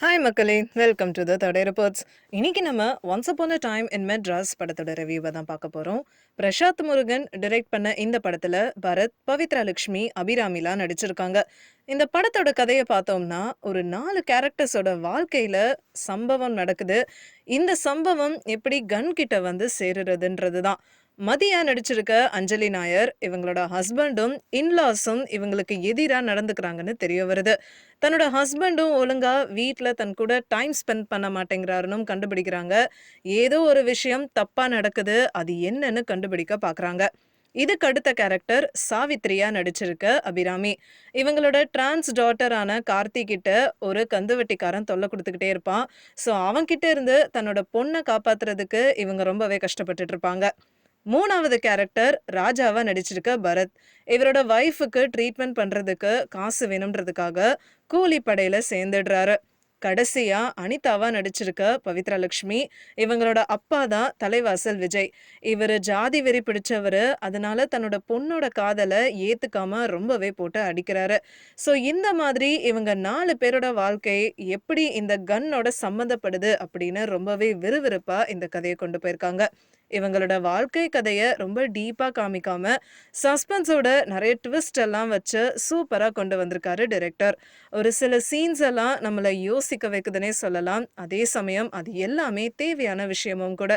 Hi மக்களே. Welcome to the தடை reports இன்னைக்கு நம்ம once upon a time in Madras படத்தோட ரிவ்யூவை தான் பார்க்க போகிறோம் பிரசாத் முருகன் டிரெக்ட் பண்ண இந்த படத்தில் பரத் பவித்ரா லக்ஷ்மி அபிராமிலாம் நடிச்சிருக்காங்க. இந்த படத்தோட கதையை பார்த்தோம்னா ஒரு நாலு கேரக்டர்ஸோட வாழ்க்கையில் சம்பவம் நடக்குது. இந்த சம்பவம் எப்படி கன் கிட்ட வந்து சேருறதுன்றது தான் மதியா நடிச்சிருக்க அஞ்சலி நாயர் இவங்களோட ஹஸ்பண்டும் இன்லாஸும் இவங்களுக்கு எதிராக நடந்துக்கிறாங்கன்னு தெரிய வருது. தன்னோட ஹஸ்பண்டும் ஒழுங்கா வீட்டில் தன் கூட டைம் ஸ்பெண்ட் பண்ண மாட்டேங்கிறாருன்னு கண்டுபிடிக்கிறாங்க. ஏதோ ஒரு விஷயம் தப்பாக நடக்குது அது என்னன்னு கண்டுபிடிக்க பார்க்குறாங்க இதுக்கு அடுத்த கேரக்டர் சாவித்ரியா நடிச்சிருக்க அபிராமி. இவங்களோட டிரான்ஸ் டாட்டரான கார்த்தி கிட்ட ஒரு கந்துவட்டிக்காரன் தொல்லை கொடுத்துக்கிட்டே இருப்பான். ஸோ அவன்கிட்ட இருந்து தன்னோட பொண்ணை காப்பாத்துறதுக்கு இவங்க ரொம்பவே கஷ்டப்பட்டுட்டு இருப்பாங்க. மூணாவது கேரக்டர் ராஜாவா நடிச்சிருக்க பரத். இவரோட ஒய்ஃபுக்கு ட்ரீட்மெண்ட் பண்றதுக்கு காசு வேணுன்றதுக்காக கூலி படையில சேர்ந்துடுறாரு. கடைசியா அனிதாவா நடிச்சிருக்க பவித்ரா லட்சுமி இவங்களோட அப்பா தான் தலைவாசல் விஜய். இவர் ஜாதி வெறி பிடிச்சவர் அதனால தன்னோட பொண்ணோட காதலை ஏத்துக்காம ரொம்பவே போட்டு அடிக்கிறாரு. ஸோ இந்த மாதிரி இவங்க நாலு பேரோட வாழ்க்கை எப்படி இந்த கன்னோட சம்மந்தப்படுது அப்படின்னு ரொம்பவே விறுவிறுப்பா இந்த கதையை கொண்டு போயிருக்காங்க. இவங்களோட வாழ்க்கை கதையை ரொம்ப டீப்பாக காமிக்காம சஸ்பென்ஸோட நிறைய ட்விஸ்ட் எல்லாம் வச்சு சூப்பராக கொண்டு வந்திருக்காரு டிரெக்டர் ஒரு சில சீன்ஸ் எல்லாம் நம்மளை யோசிக்க வைக்குதுன்னே சொல்லலாம். அதே சமயம் அது எல்லாமே தேவையான விஷயமும் கூட.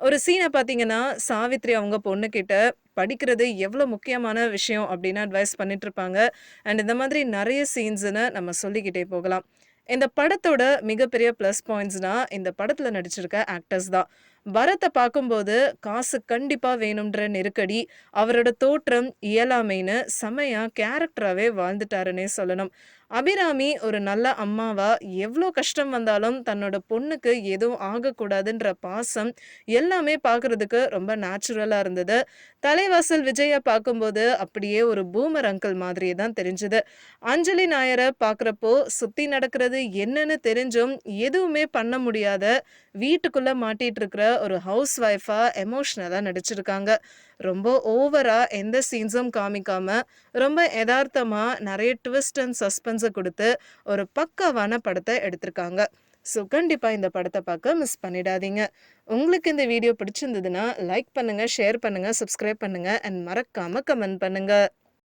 ஒரு சீனை பார்த்தீங்கன்னா சாவித்ரி அவங்க பொண்ணுக்கிட்ட படிக்கிறது எவ்வளோ முக்கியமான விஷயம் அப்படின்னு அட்வைஸ் பண்ணிட்டு இருப்பாங்க. அண்ட் இந்த மாதிரி நிறைய சீன்ஸ்னு நம்ம சொல்லிக்கிட்டே போகலாம். இந்த படத்தோட மிகப்பெரிய ப்ளஸ் பாயிண்ட்ஸ்னால் இந்த படத்தில் நடிச்சிருக்க ஆக்டர்ஸ் தான். பரத்தை பார்க்கும்போது காசு கண்டிப்பாக வேணுன்ற நெருக்கடி அவரோட தோற்றம் இயலாமைன்னு செமையா கேரக்டராகவே வாழ்ந்துட்டாருன்னே சொல்லணும். அபிராமி ஒரு நல்ல அம்மாவா? எவ்வளோ கஷ்டம் வந்தாலும் தன்னோட பொண்ணுக்கு எதுவும் ஆகக்கூடாதுன்ற பாசம் எல்லாமே பார்க்கறதுக்கு ரொம்ப நேச்சுரலாக இருந்தது. தலைவாசல் விஜயை பார்க்கும்போது அப்படியே ஒரு பூமர் அங்கிள் மாதிரியே தான் தெரிஞ்சுது. அஞ்சலி நாயரை பார்க்குறப்போ சுற்றி நடக்கிறது என்னன்னு தெரிஞ்சும் எதுவுமே பண்ண முடியாத வீட்டுக்குள்ளே மாட்டிகிட்டு இருக்கிற ஒரு ஹவுஸ் ஒய்ஃபாக எமோஷ்னலாக நடிச்சிருக்காங்க. ரொம்ப ஓவராக எந்த சீன்ஸும் காமிக்காமல் ரொம்ப யதார்த்தமாக நிறைய ட்விஸ்ட் அண்ட் சஸ்பென்ஸை கொடுத்து ஒரு பக்காவான படத்தை எடுத்திருக்காங்க. ஸோ கண்டிப்பாக இந்த படத்தை பார்க்க மிஸ் பண்ணிடாதீங்க. உங்களுக்கு இந்த வீடியோ பிடிச்சிருந்ததுன்னா லைக் பண்ணுங்கள் ஷேர் பண்ணுங்கள் சப்ஸ்கிரைப் பண்ணுங்கள் அண்ட் மறக்காமல் கமெண்ட் பண்ணுங்கள்